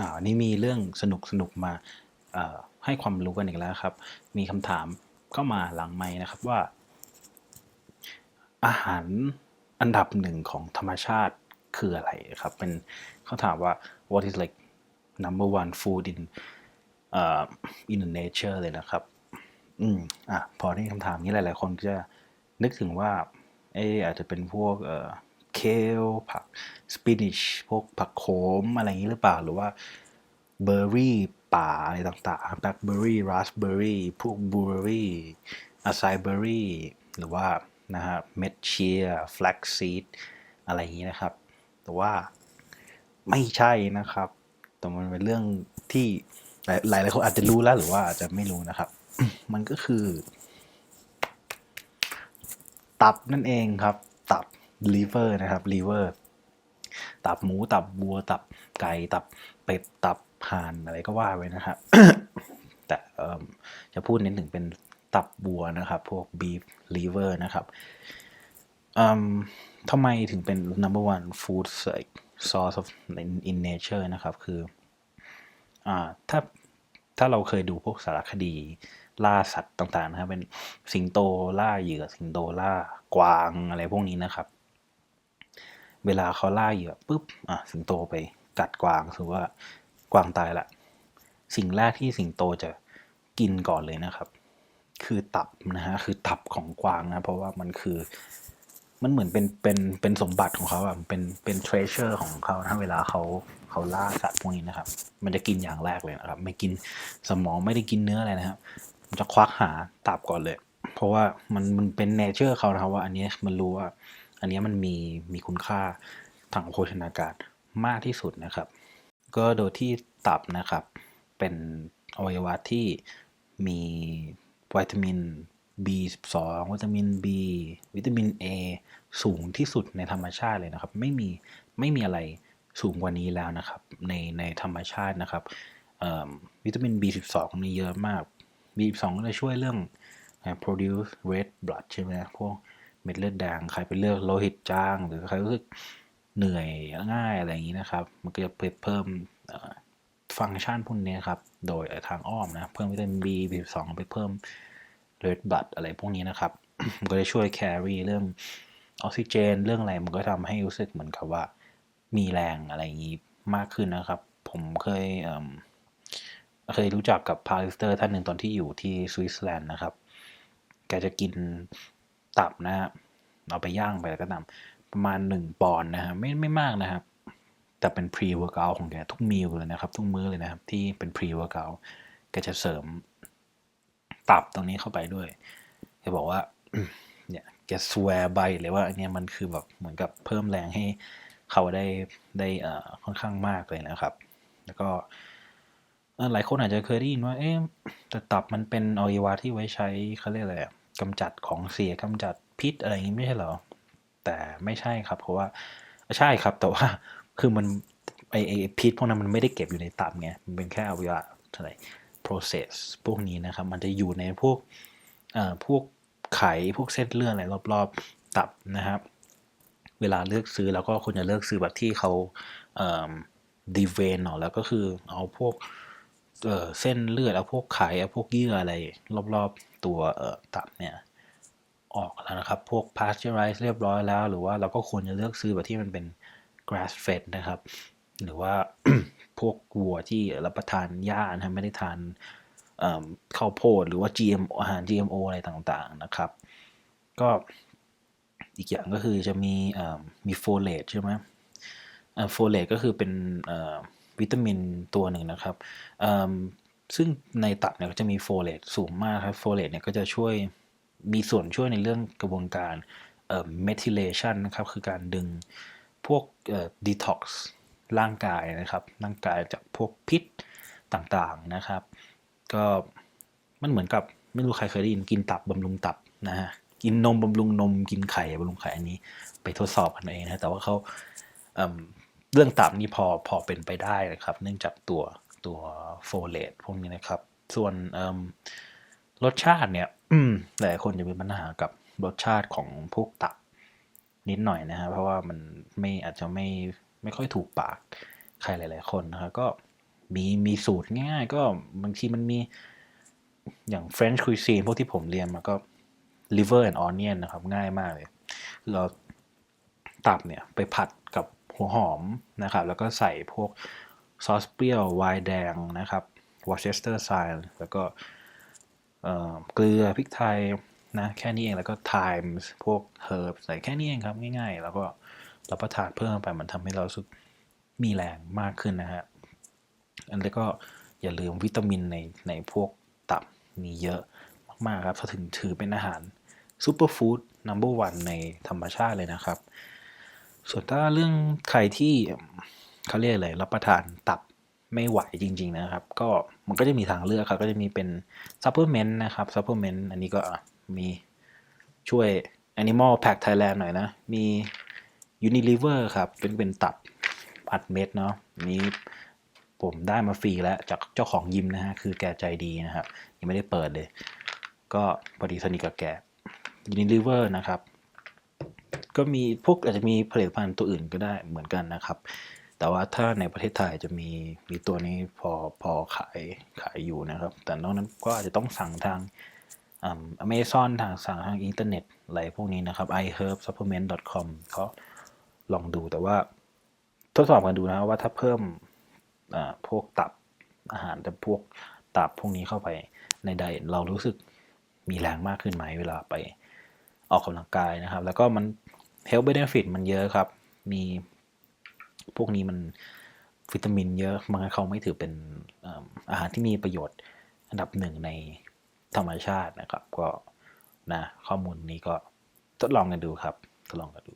อ่าวันนี้มีเรื่องสนุกสนุกมาให้ความรู้กันอีกแล้วครับ มีคำถามเข้ามาหลังไม้นะครับว่า อาหารอันดับหนึ่งของธรรมชาติคืออะไรครับ เป็นเขาถามว่า what is like number one food in เอ่อ in the nature เลยนะครับ อืมอะพอได้คำถามนี้หลาย ๆ คนก็จะนึกถึงว่า เอออาจจะเป็นพวกเอ่อ เคลผักสปินิชพวกผักโขมอะไรอย่างนี้หรือเปล่า หรือว่าเบอร์รี่ป่าอะไรต่างๆแบล็คเบอร์รี่ราสเบอร์รี่พวกบลูเบอร์รี่อะไซเบอร์รี่หรือว่านะฮะเม็ดเชียร์แฟลกซีดอะไรอย่างนี้นะครับ แต่ว่าไม่ใช่นะครับ แต่มันเป็นเรื่องที่หลายหลายคนอาจจะรู้แล้วหรือว่าอาจจะไม่รู้นะครับ มันก็คือ ตับนั่นเองครับ ตับ liver นะครับ liver ตับหมูตับวัวตับไก่ตับเป็ดตับห่านอะไรก็ว่าไว้นะครับแต่จะพูดเน้นถึงเป็นตับวัวนะครับ พวก beef liver นะครับอืมทำไมถึงเป็น number one food source of in, in nature นะครับ คืออ่าถ้าถ้าเราเคยดูพวกสารคดีล่าสัตว์ต่างๆนะครับ เป็นสิงโตล่าเหยื่อสิงโตล่ากวางอะไรพวกนี้นะครับ เวลาเขาล่าเหยื่อปุ๊บอะสิงโตไปกัดกวางถือว่ากวางตายละ สิ่งแรกที่สิงโตจะกินก่อนเลยนะครับ คือตับนะฮะคือตับของกวางนะ เพราะว่ามันคือมันเหมือนเป็นเป็นเป็นสมบัติของเขาอะเป็นเป็น treasure ของเขานะเวลาเขาเขาล่าสัตว์พวกนี้นะครับ มันจะกินอย่างแรกเลยนะครับ ไม่กินสมองไม่ได้กินเนื้ออะไรนะครับ มันจะควักหาตับก่อนเลย เพราะว่ามันมันเป็น nature เขานะครับว่าอันนี้มันรู้ว่า อันนี้มันมีมีคุณค่าทางโภชนาการมากที่สุดนะครับ ก็โดยที่ตับนะครับ เป็นอวัยวะที่มีวิตามิน B12 วิตามิน B วิตามิน A สูงที่สุดในธรรมชาติเลยนะครับ ไม่มีไม่มีอะไรสูงกว่านี้แล้วนะครับ ในในธรรมชาตินะครับวิตามิน B12 มีเยอะมาก B12 ก็จะช่วยเรื่อง produce red blood ใช่ไหมพวก เม็ดเลือดแดงใครเป็นเลือดโลหิตจาง หรือใครรู้สึกเหนื่อยง่ายอะไรอย่างนี้นะครับ มันก็จะเพิ่มเอ่อฟังก์ชันพวกนี้ครับ โดยทางอ้อมนะ เพิ่มวิตามิน B B12 ไปเพิ่ม red blood อะไรพวกนี้นะครับมันก็จะช่วย carry เรื่องออกซิเจน เรื่องอะไรมันก็ทำให้รู้สึกเหมือนกับว่ามีแรงอะไรอย่างนี้มากขึ้นนะครับ ผมเคยเเคยรู้จักกับพาริสเตอร์ท่านหนึ่งตอนที่อยู่ที่สวิตเซอร์แลนด์นะครับ แกจะกิน ตับนะฮะเอาไปย่างไปแล้วก็ตามประมาณหนึ่งปอนด์นะฮะไม่ไม่มากนะครับ แต่เป็น pre workout ของแกทุกมีลเลยนะครับ ทุกมื้อเลยนะครับ ที่เป็น pre workout แกจะเสริมตับตรงนี้เข้าไปด้วยแกบอกว่าเนี่ยแกสว a r ใบเลยว่าอันนี้มันคือแบบเหมือนกับเพิ่มแรงให้เขาได้ได้อ่ค่อนข้างมากเลยนะครับ แล้วก็หลายคนอาจจะเคยได้ยินว่า เอ๊ะแต่ตับมันเป็นอวัยวะที่ไว้ใช้เขาเรียกอะไรอะ กำจัดของเสียกำจัดพิษอะไรอย่างนี้ไม่ใช่เหรอ แต่ไม่ใช่ครับ เพราะว่าใช่ครับ แต่ว่าคือมันไอไอพิษพวกนั้นมันไม่ได้เก็บอยู่ในตับไงมันเป็นแค่อวัยวะอะไร process พวกนี้นะครับ มันจะอยู่ในพวกเอ่อพวกไขพวกเส้นเลือดอะไรรอบๆตับนะครับ เวลาเลือกซื้อแล้วก็ควรจะเลือกซื้อแบบที่เขาดีเวนเนาะแล้วก็คือเอาพวกเอ่อเส้นเลือดเอาพวกไขเอาพวกเยื่ออะไร รอบๆ ตัวเออตับเนี่ยออกแล้วนะครับ พวก pasteurize เรียบร้อยแล้ว หรือว่าเราก็ควรจะเลือกซื้อแบบที่มันเป็น grass fed นะครับ หรือว่าพวกวัวที่รับประทานหญ้านะไม่ได้ทานเข้าวโพดหรือว่า GM อาหาร GMO อะไรต่างๆนะครับ ก็อีกอย่างก็คือจะมีมีโฟเลตใช่ไหมโฟเลตก็คือเป็นวิตามินตัวหนึ่งนะครับ ซึ่งในตับเนี่ยก็จะมีโฟเลตสูงมากครับโฟเลตเนี่ยก็จะช่วยมีส่วนช่วยในเรื่องกระบวนการเอ่อ methylation นะครับคือการดึงพวกเอ่อ detox ร่างกายนะครับ ร่างกายจากพวกพิษต่างๆนะครับ ก็มันเหมือนกับไม่รู้ใครเคยได้ยินกินตับบำรุงตับนะฮะกินนมบำรุงนมกินไข่บำรุงไข่อันนี้ไปทดสอบกันเองนะแต่ว่าเขาเเรื่องตับนี่พอพอเป็นไปได้นะครับ เนื่องจากตัว ตัวโฟเลตพวกนี้นะครับ ส่วนเอิ่มรสชาติเนี่ยหลายคนจะมีปัญหากับรสชาติของพวกตับนิดหน่อยนะฮะเพราะว่ามันไม่อาจจะไม่ไม่ค่อยถูกปากใครหลาย ๆ คนนะครับก็มีมีสูตรง่ายๆก็บางทีมันมีอย่าง French cuisine พวกที่ผมเรียนมาก็ liver and onion นะครับ ง่ายมากเลย เราตับเนี่ยไปผัดกับหัวหอมนะครับ แล้วก็ใส่พวก ซอสเปรี้ยวไวน์แดงนะครับ Worcester sauce แล้วก็เกลือพริกไทยนะแค่นี้เองแล้วก็ thyme พวก herb ใส่แค่นี้เองครับง่ายๆ แล้วก็รับประทานเพิ่มไปมันทำให้เราสึกมีแรงมากขึ้นนะฮะอันนี้ก็อย่าลืมวิตามินในในพวกตับมีเยอะมากๆครับถึงถือเป็นอาหารซูเปอร์ฟู้ดนัมเบอร์วันในธรรมชาติเลยนะครับ ส่วนถ้าเรื่องใครที่ เขาเรียกอะไรรับประทานตับไม่ไหวจริง ๆ นะครับ ก็มันก็จะมีทางเลือกครับ ก็จะมีเป็นซัพเปอร์เมนต์นะครับซัพเปอร์เมนต์อันนี้ก็มีช่วย Animal Pack Thailand หน่อยนะ มี Unilever ครับ เป็นเป็นตับอัดเม็ดเนาะนี้ผมได้มาฟรีแล้วจากเจ้าของยิมนะฮะ คือแกใจดีนะครับ ยังไม่ได้เปิดเลย ก็พอดีสนิทกับแก Unilever นะครับ ก็มีพวกอาจจะมีผลิตภัณฑ์ตัวอื่นก็ได้เหมือนกันนะครับ แต่ว่าถ้าในประเทศไทยจะมีมีตัวนี้พอพอขายขายอยู่นะครับ แต่นอกนั้นก็อาจจะต้องสั่งทางอเมซอนทางสั่งทางอินเทอร์เน็ตอะไรพวกนี้นะครับ iherbsupplement.com ก็ลองดูแต่ว่าทดสอบกันดูนะว่าถ้าเพิ่มพวกตับอาหารแต่พวกตับพวกนี้เข้าไปในไดเอทเรารู้สึกมีแรงมากขึ้นไหมเวลาไปออกกำลังกายนะครับ แล้วก็มัน health benefit มันเยอะครับ มี พวกนี้มันวิตามินเยอะมันเขาไม่ถือเป็นอ่าอาหารที่มีประโยชน์อันดับหนึ่งในธรรมชาตินะครับ ก็นะข้อมูลนี้ก็ทดลองกันดูครับ ทดลองกันดู